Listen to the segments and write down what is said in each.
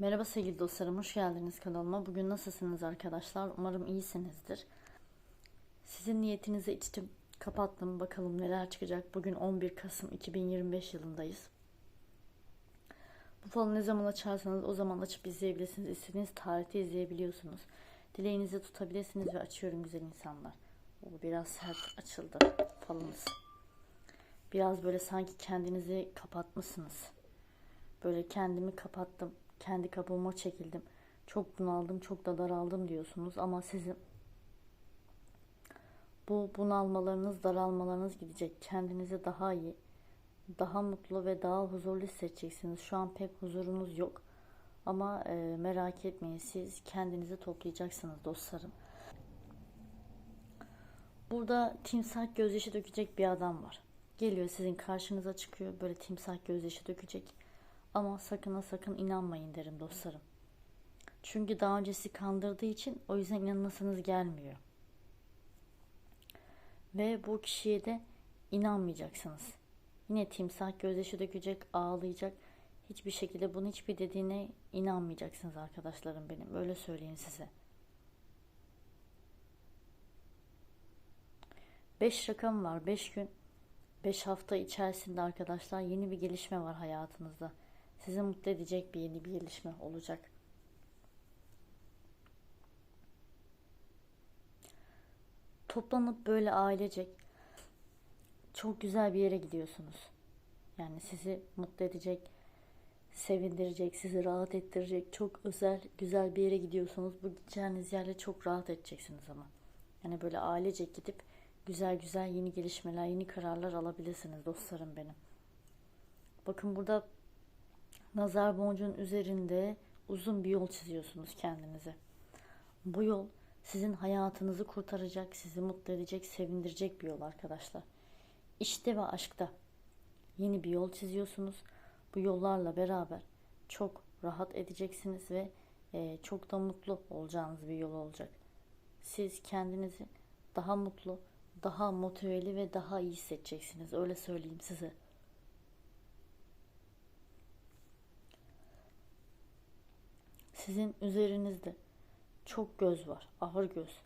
Merhaba sevgili dostlarım, hoş geldiniz kanalıma. Bugün nasılsınız arkadaşlar? Umarım iyisinizdir. Sizin niyetinizi içtim, kapattım. Bakalım neler çıkacak. Bugün 11 Kasım 2025 yılındayız. Bu falı ne zaman açarsanız o zaman açıp izleyebilirsiniz. İstediğiniz tarihte izleyebiliyorsunuz. Dileğinizi tutabilirsiniz ve açıyorum güzel insanlar. O biraz sert açıldı falımız. Biraz böyle sanki kendinizi kapatmışsınız. Böyle kendimi kapattım. Kendi kabuğuma çekildim. Çok bunaldım, çok da daraldım diyorsunuz ama sizin bu bunalmalarınız, daralmalarınız gidecek. Kendinizi daha iyi, daha mutlu ve daha huzurlu hissedeceksiniz. Şu an pek huzurunuz yok. Ama e, merak etmeyin siz kendinizi toplayacaksınız dostlarım. Burada timsah gözyaşı dökecek bir adam var. Geliyor sizin karşınıza çıkıyor böyle timsah gözyaşı dökecek. Ama sakın ha sakın inanmayın derim dostlarım. Çünkü daha öncesi kandırdığı için o yüzden inanmasınız gelmiyor. Ve bu kişiye de inanmayacaksınız. Yine timsah gözyaşı dökecek, ağlayacak. Hiçbir şekilde bunun hiçbir dediğine inanmayacaksınız arkadaşlarım benim. Öyle söyleyeyim size. Beş rakam var. Beş gün, beş hafta içerisinde arkadaşlar yeni bir gelişme var hayatınızda. Sizi mutlu edecek bir yeni bir gelişme olacak. Toplanıp böyle ailecek çok güzel bir yere gidiyorsunuz. Yani sizi mutlu edecek, sevindirecek, sizi rahat ettirecek çok özel, güzel bir yere gidiyorsunuz. Bu gideceğiniz yerle çok rahat edeceksiniz ama. Yani böyle ailecek gidip güzel güzel yeni gelişmeler, yeni kararlar alabilirsiniz dostlarım benim. Bakın burada nazar boncuğun üzerinde uzun bir yol çiziyorsunuz kendinize. Bu yol sizin hayatınızı kurtaracak, sizi mutlu edecek, sevindirecek bir yol arkadaşlar. İşte ve aşkta yeni bir yol çiziyorsunuz. Bu yollarla beraber çok rahat edeceksiniz ve e, çok da mutlu olacağınız bir yol olacak. Siz kendinizi daha mutlu, daha motiveli ve daha iyi hissedeceksiniz. Öyle söyleyeyim size. Sizin üzerinizde çok göz var, ahır göz.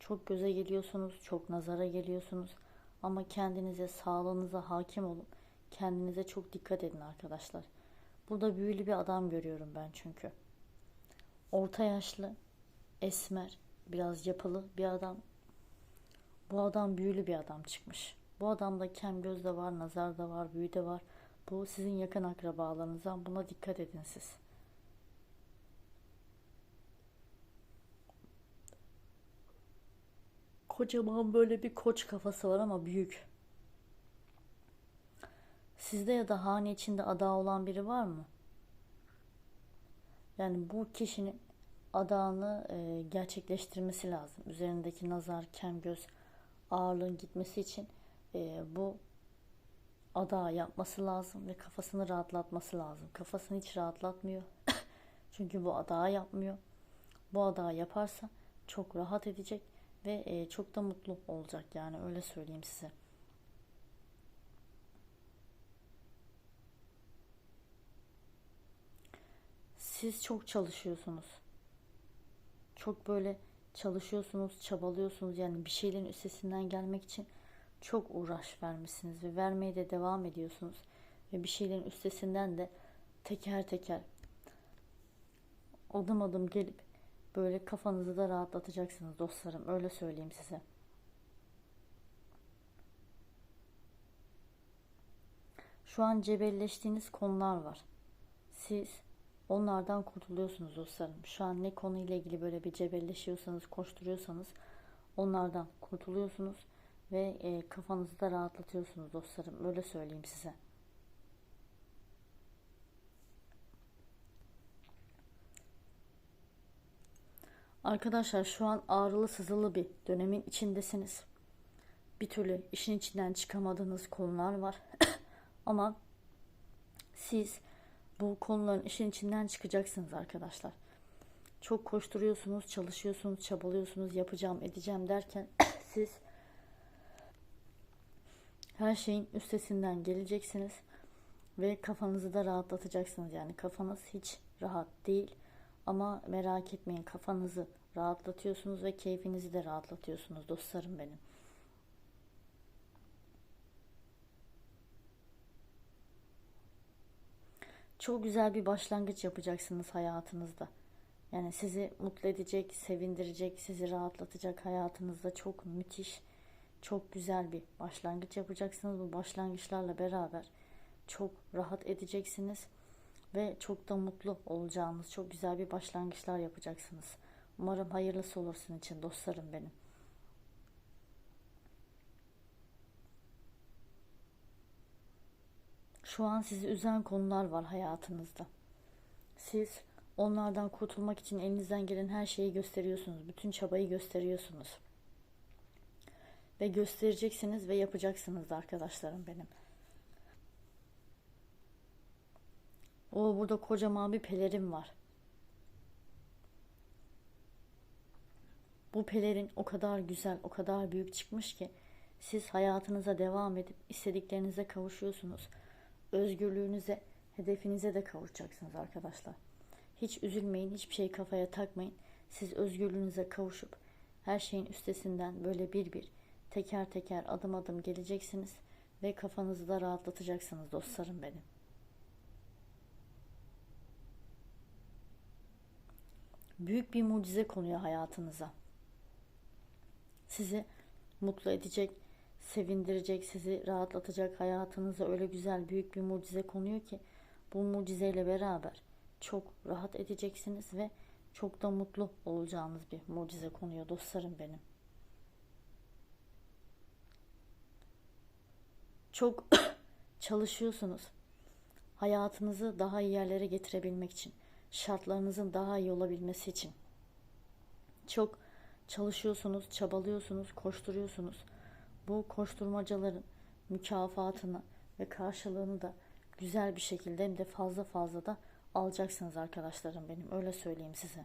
Çok göze geliyorsunuz, çok nazara geliyorsunuz. Ama kendinize, sağlığınıza hakim olun. Kendinize çok dikkat edin arkadaşlar. Burada büyülü bir adam görüyorum ben çünkü. Orta yaşlı, esmer, biraz yapılı bir adam. Bu adam büyülü bir adam çıkmış. Bu adamda kem göz de var, nazar da var, büyü de var. Bu sizin yakın akrabalarınızdan. Buna dikkat edin siz. Kocaman böyle bir koç kafası var ama büyük. Sizde ya da hane içinde ada olan biri var mı? Yani bu kişinin adağını e, gerçekleştirmesi lazım. Üzerindeki nazar, kem göz ağırlığın gitmesi için e, bu ada yapması lazım ve kafasını rahatlatması lazım. Kafasını hiç rahatlatmıyor. Çünkü bu ada yapmıyor. Bu ada yaparsa çok rahat edecek ve e, çok da mutlu olacak yani öyle söyleyeyim size. Siz çok çalışıyorsunuz. Çok böyle çalışıyorsunuz, çabalıyorsunuz. Yani bir şeylerin üstesinden gelmek için çok uğraş vermişsiniz ve vermeye de devam ediyorsunuz. Ve bir şeylerin üstesinden de teker teker adım adım gelip böyle kafanızı da rahatlatacaksınız dostlarım. Öyle söyleyeyim size. Şu an cebelleştiğiniz konular var. Siz onlardan kurtuluyorsunuz dostlarım. Şu an ne konuyla ilgili böyle bir cebelleşiyorsanız, koşturuyorsanız onlardan kurtuluyorsunuz ve e, kafanızı da rahatlatıyorsunuz dostlarım. Öyle söyleyeyim size. Arkadaşlar şu an ağrılı sızılı bir dönemin içindesiniz. Bir türlü işin içinden çıkamadığınız konular var. Ama siz bu konuların işin içinden çıkacaksınız arkadaşlar. Çok koşturuyorsunuz, çalışıyorsunuz, çabalıyorsunuz, yapacağım, edeceğim derken siz her şeyin üstesinden geleceksiniz Ve kafanızı da rahatlatacaksınız. Yani kafanız hiç rahat değil. Ama merak etmeyin kafanızı rahatlatıyorsunuz ve keyfinizi de rahatlatıyorsunuz dostlarım benim. Çok güzel bir başlangıç yapacaksınız hayatınızda. Yani sizi mutlu edecek, sevindirecek, sizi rahatlatacak hayatınızda çok müthiş, çok güzel bir başlangıç yapacaksınız. Bu başlangıçlarla beraber çok rahat edeceksiniz ve çok da mutlu olacağınız çok güzel bir başlangıçlar yapacaksınız. Umarım hayırlısı olursun için dostlarım benim. Şu an sizi üzen konular var hayatınızda. Siz onlardan kurtulmak için elinizden gelen her şeyi gösteriyorsunuz. Bütün çabayı gösteriyorsunuz. Ve göstereceksiniz ve yapacaksınız da arkadaşlarım benim. O burada kocaman bir pelerin var. Bu pelerin o kadar güzel, o kadar büyük çıkmış ki siz hayatınıza devam edip istediklerinize kavuşuyorsunuz. Özgürlüğünüze, hedefinize de kavuşacaksınız arkadaşlar. Hiç üzülmeyin, hiçbir şey kafaya takmayın. Siz özgürlüğünüze kavuşup her şeyin üstesinden böyle bir bir teker teker adım adım geleceksiniz ve kafanızı da rahatlatacaksınız dostlarım benim. Büyük bir mucize konuyor hayatınıza. Sizi mutlu edecek, sevindirecek, sizi rahatlatacak hayatınıza öyle güzel büyük bir mucize konuyor ki bu mucizeyle beraber çok rahat edeceksiniz ve çok da mutlu olacağınız bir mucize konuyor dostlarım benim. Çok çalışıyorsunuz. Hayatınızı daha iyi yerlere getirebilmek için, şartlarınızın daha iyi olabilmesi için. Çok çalışıyorsunuz, çabalıyorsunuz, koşturuyorsunuz. Bu koşturmacaların mükafatını ve karşılığını da güzel bir şekilde hem de fazla fazla da alacaksınız arkadaşlarım benim. Öyle söyleyeyim size.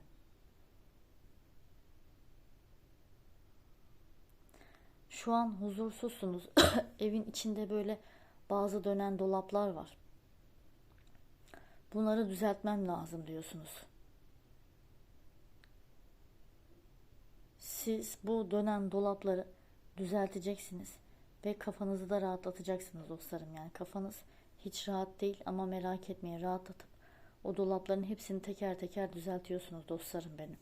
Şu an huzursuzsunuz. Evin içinde böyle bazı dönen dolaplar var. Bunları düzeltmem lazım diyorsunuz. Siz bu dönen dolapları düzelteceksiniz ve kafanızı da rahatlatacaksınız dostlarım. Yani kafanız hiç rahat değil ama merak etmeyin rahatlatıp o dolapların hepsini teker teker düzeltiyorsunuz dostlarım benim.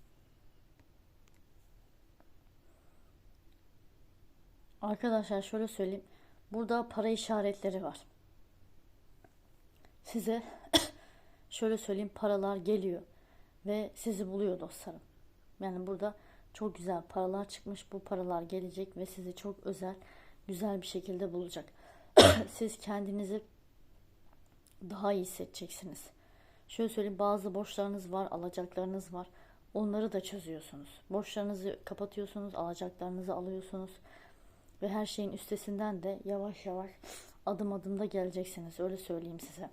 Arkadaşlar şöyle söyleyeyim. Burada para işaretleri var. Size şöyle söyleyeyim paralar geliyor ve sizi buluyor dostlarım. Yani burada çok güzel paralar çıkmış. Bu paralar gelecek ve sizi çok özel, güzel bir şekilde bulacak. Siz kendinizi daha iyi hissedeceksiniz. Şöyle söyleyeyim bazı borçlarınız var, alacaklarınız var. Onları da çözüyorsunuz. Borçlarınızı kapatıyorsunuz, alacaklarınızı alıyorsunuz. Ve her şeyin üstesinden de yavaş yavaş adım adım da geleceksiniz. Öyle söyleyeyim size.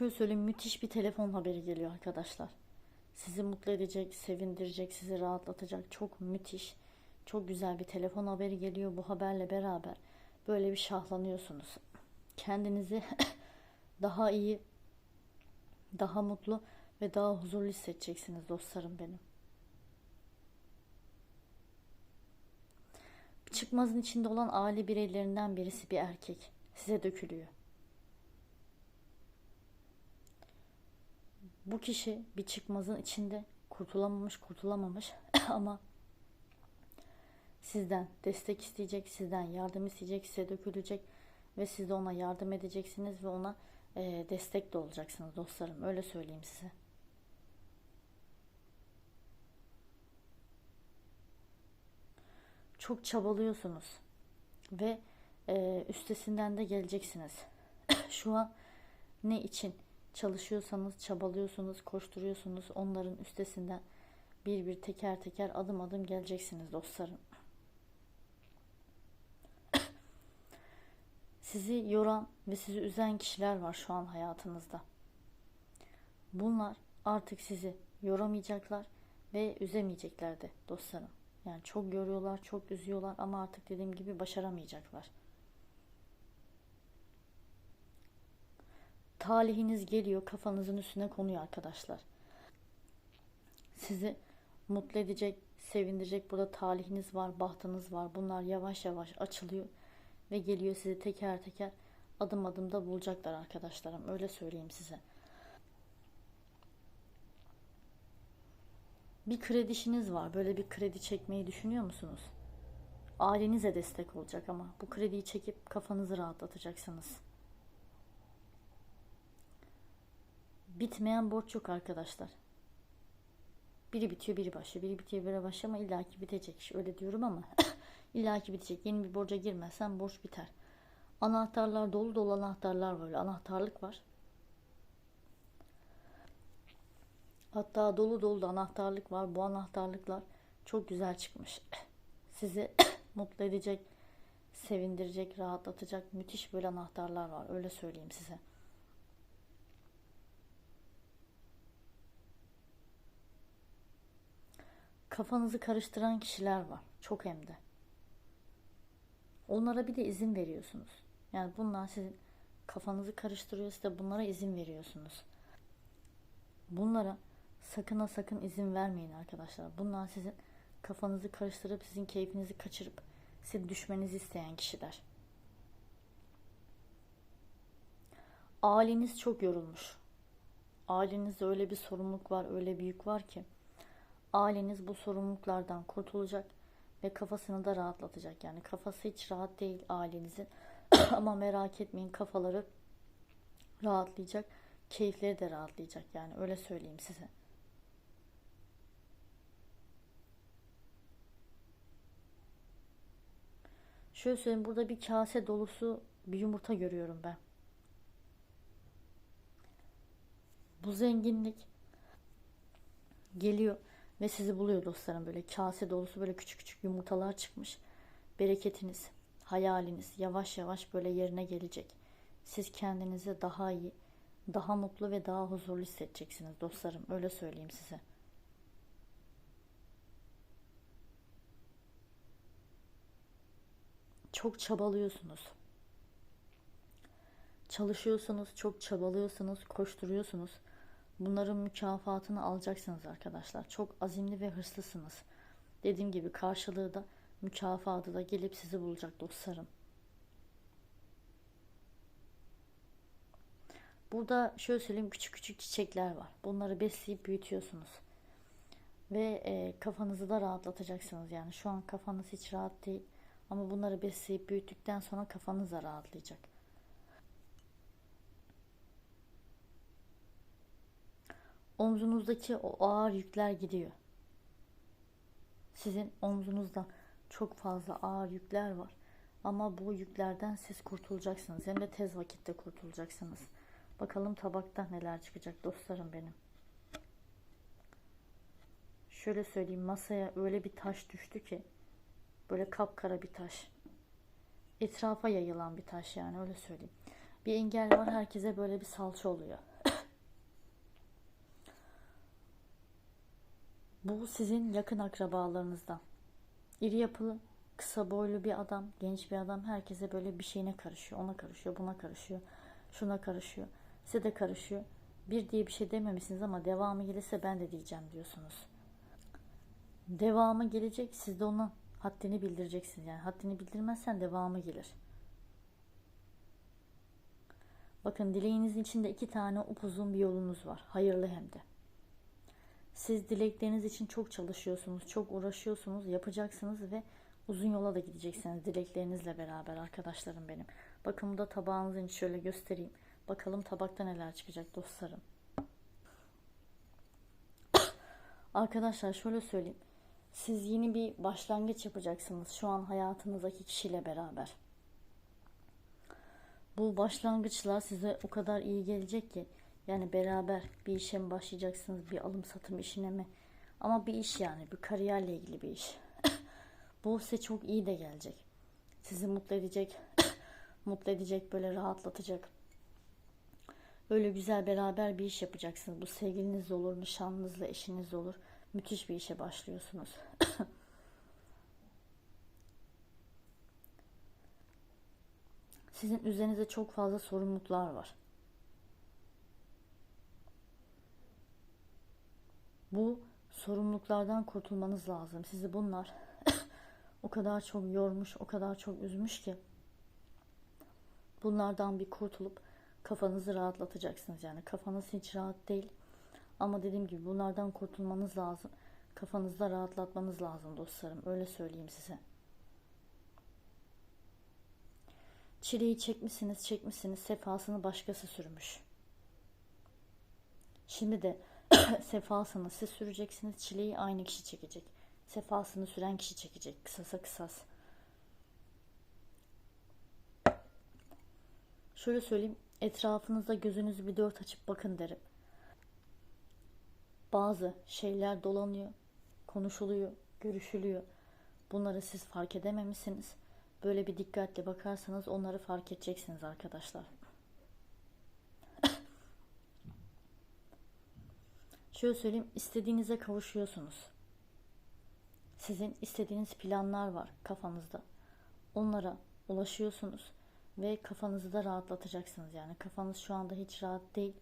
Şöyle söyleyeyim müthiş bir telefon haberi geliyor arkadaşlar. Sizi mutlu edecek, sevindirecek, sizi rahatlatacak çok müthiş, çok güzel bir telefon haberi geliyor. Bu haberle beraber böyle bir şahlanıyorsunuz. Kendinizi daha iyi, daha mutlu ve daha huzurlu hissedeceksiniz dostlarım benim. Çıkmazın içinde olan aile bireylerinden birisi bir erkek size dökülüyor. Bu kişi bir çıkmazın içinde kurtulamamış kurtulamamış ama sizden destek isteyecek, sizden yardım isteyecek, size dökülecek ve siz de ona yardım edeceksiniz ve ona e, destek de olacaksınız dostlarım. Öyle söyleyeyim size. Çok çabalıyorsunuz ve e, üstesinden de geleceksiniz. Şu an ne için? Çalışıyorsanız, çabalıyorsunuz, koşturuyorsunuz. Onların üstesinden bir bir teker teker adım adım geleceksiniz dostlarım. Sizi yoran ve sizi üzen kişiler var şu an hayatınızda. Bunlar artık sizi yoramayacaklar ve üzemeyecekler de dostlarım. Yani çok görüyorlar, çok üzüyorlar ama artık dediğim gibi başaramayacaklar. Talihiniz geliyor, kafanızın üstüne konuyor arkadaşlar. Sizi mutlu edecek, sevindirecek burada talihiniz var, bahtınız var. Bunlar yavaş yavaş açılıyor ve geliyor sizi teker teker adım adım da bulacaklar arkadaşlarım. Öyle söyleyeyim size. Bir kredi işiniz var. Böyle bir kredi çekmeyi düşünüyor musunuz? Ailenize destek olacak ama bu krediyi çekip kafanızı rahatlatacaksınız. Bitmeyen borç yok arkadaşlar. Biri bitiyor, biri başlıyor. Biri bitiyor, biri başlıyor ama illaki bitecek. Öyle diyorum ama illaki bitecek. Yeni bir borca girmezsen borç biter. Anahtarlar dolu dolu anahtarlar var. Öyle anahtarlık var. Hatta dolu dolu da anahtarlık var. Bu anahtarlıklar çok güzel çıkmış. Sizi mutlu edecek, sevindirecek, rahatlatacak müthiş böyle anahtarlar var. Öyle söyleyeyim size. Kafanızı karıştıran kişiler var. Çok hem de. Onlara bir de izin veriyorsunuz. Yani bunlar sizin kafanızı karıştırıyor size bunlara izin veriyorsunuz. Bunlara sakın ha sakın izin vermeyin arkadaşlar. Bunlar sizin kafanızı karıştırıp sizin keyfinizi kaçırıp sizi düşmenizi isteyen kişiler. Aileniz çok yorulmuş. Ailenizde öyle bir sorumluluk var, öyle bir yük var ki aileniz bu sorumluluklardan kurtulacak ve kafasını da rahatlatacak. Yani kafası hiç rahat değil ailenizin. Ama merak etmeyin kafaları rahatlayacak. Keyifleri de rahatlayacak. Yani öyle söyleyeyim size. Şöyle söyleyeyim burada bir kase dolusu bir yumurta görüyorum ben. Bu zenginlik geliyor ve sizi buluyor dostlarım böyle kase dolusu böyle küçük küçük yumurtalar çıkmış. Bereketiniz, hayaliniz yavaş yavaş böyle yerine gelecek. Siz kendinizi daha iyi, daha mutlu ve daha huzurlu hissedeceksiniz dostlarım. Öyle söyleyeyim size. Çok çabalıyorsunuz. Çalışıyorsunuz, çok çabalıyorsunuz, koşturuyorsunuz. Bunların mükafatını alacaksınız arkadaşlar. Çok azimli ve hırslısınız. Dediğim gibi karşılığı da mükafatı da gelip sizi bulacak dostlarım. Burada şöyle söyleyeyim küçük küçük çiçekler var. Bunları besleyip büyütüyorsunuz. Ve e, kafanızı da rahatlatacaksınız. Yani şu an kafanız hiç rahat değil. Ama bunları besleyip büyüttükten sonra kafanız da rahatlayacak. Omzunuzdaki o ağır yükler gidiyor. Sizin omzunuzda çok fazla ağır yükler var. Ama bu yüklerden siz kurtulacaksınız. Hem de tez vakitte kurtulacaksınız. Bakalım tabakta neler çıkacak dostlarım benim. Şöyle söyleyeyim masaya öyle bir taş düştü ki böyle kapkara bir taş. Etrafa yayılan bir taş yani öyle söyleyeyim. Bir engel var herkese böyle bir salça oluyor. Bu sizin yakın akrabalarınızdan. İri yapılı, kısa boylu bir adam, genç bir adam herkese böyle bir şeyine karışıyor. Ona karışıyor, buna karışıyor, şuna karışıyor. Size de karışıyor. Bir diye bir şey dememişsiniz ama devamı gelirse ben de diyeceğim diyorsunuz. Devamı gelecek, siz de ona haddini bildireceksiniz. Yani haddini bildirmezsen devamı gelir. Bakın dileğinizin içinde iki tane upuzun bir yolunuz var. Hayırlı hem de. Siz dilekleriniz için çok çalışıyorsunuz, çok uğraşıyorsunuz, yapacaksınız ve uzun yola da gideceksiniz dileklerinizle beraber arkadaşlarım benim. Bakın da tabağınızın şöyle göstereyim. Bakalım tabakta neler çıkacak dostlarım. Arkadaşlar şöyle söyleyeyim. Siz yeni bir başlangıç yapacaksınız şu an hayatınızdaki kişiyle beraber. Bu başlangıçlar size o kadar iyi gelecek ki yani beraber bir işe mi başlayacaksınız? Bir alım satım işine mi? Ama bir iş yani. Bir kariyerle ilgili bir iş. Bu size çok iyi de gelecek. Sizi mutlu edecek. mutlu edecek böyle rahatlatacak. Öyle güzel beraber bir iş yapacaksınız. Bu sevgiliniz olur, nişanlınızla eşiniz olur. Müthiş bir işe başlıyorsunuz. Sizin üzerinize çok fazla sorumluluklar var. Bu sorumluluklardan kurtulmanız lazım. Sizi bunlar o kadar çok yormuş, o kadar çok üzmüş ki bunlardan bir kurtulup kafanızı rahatlatacaksınız. Yani kafanız hiç rahat değil. Ama dediğim gibi bunlardan kurtulmanız lazım. Kafanızda rahatlatmanız lazım dostlarım. Öyle söyleyeyim size. Çileyi çekmişsiniz, çekmişsiniz. Sefasını başkası sürmüş. Şimdi de sefasını siz süreceksiniz. Çileyi aynı kişi çekecek. Sefasını süren kişi çekecek. Kısasa kısas. Şöyle söyleyeyim. Etrafınızda gözünüzü bir dört açıp bakın derim. Bazı şeyler dolanıyor, konuşuluyor, görüşülüyor. Bunları siz fark edememişsiniz. Böyle bir dikkatle bakarsanız onları fark edeceksiniz arkadaşlar. Şöyle söyleyeyim, istediğinize kavuşuyorsunuz. Sizin istediğiniz planlar var kafanızda. Onlara ulaşıyorsunuz ve kafanızı da rahatlatacaksınız. Yani kafanız şu anda hiç rahat değil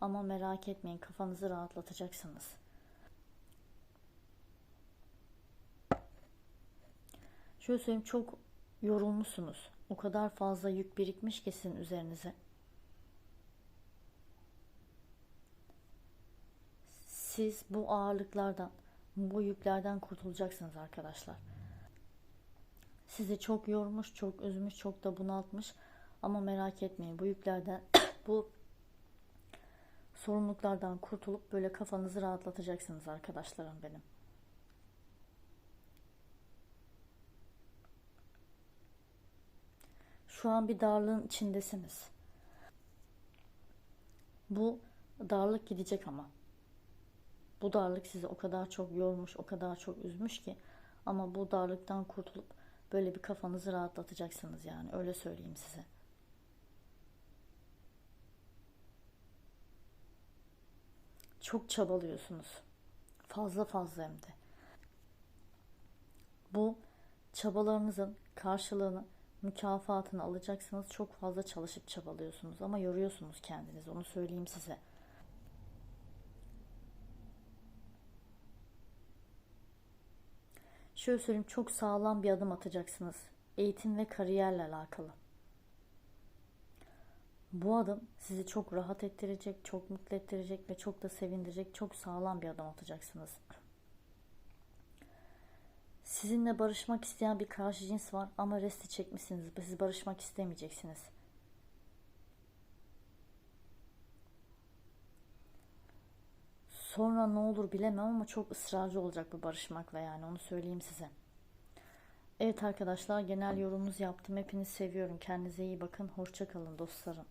ama merak etmeyin kafanızı rahatlatacaksınız. Şöyle söyleyeyim çok yorulmuşsunuz. O kadar fazla yük birikmiş ki sizin üzerinize. Siz bu ağırlıklardan, bu yüklerden kurtulacaksınız arkadaşlar. Sizi çok yormuş, çok üzmüş, çok da bunaltmış. Ama merak etmeyin bu yüklerden, bu sorumluluklardan kurtulup böyle kafanızı rahatlatacaksınız arkadaşlarım benim. Şu an bir darlığın içindesiniz. Bu darlık gidecek ama. Bu darlık sizi o kadar çok yormuş, o kadar çok üzmüş ki ama bu darlıktan kurtulup böyle bir kafanızı rahatlatacaksınız yani öyle söyleyeyim size. Çok çabalıyorsunuz. Fazla fazla hem de. Bu çabalarınızın karşılığını, mükafatını alacaksınız. Çok fazla çalışıp çabalıyorsunuz ama yoruyorsunuz kendinizi. Onu söyleyeyim size. Şöyle söyleyeyim çok sağlam bir adım atacaksınız. Eğitim ve kariyerle alakalı. Bu adım sizi çok rahat ettirecek, çok mutlu ettirecek ve çok da sevindirecek çok sağlam bir adım atacaksınız. Sizinle barışmak isteyen bir karşı cins var ama resti çekmişsiniz. Siz barışmak istemeyeceksiniz. Sonra ne olur bilemem ama çok ısrarcı olacak bu barışmakla yani onu söyleyeyim size. Evet arkadaşlar genel yorumumuz yaptım. Hepinizi seviyorum. Kendinize iyi bakın. Hoşça kalın dostlarım.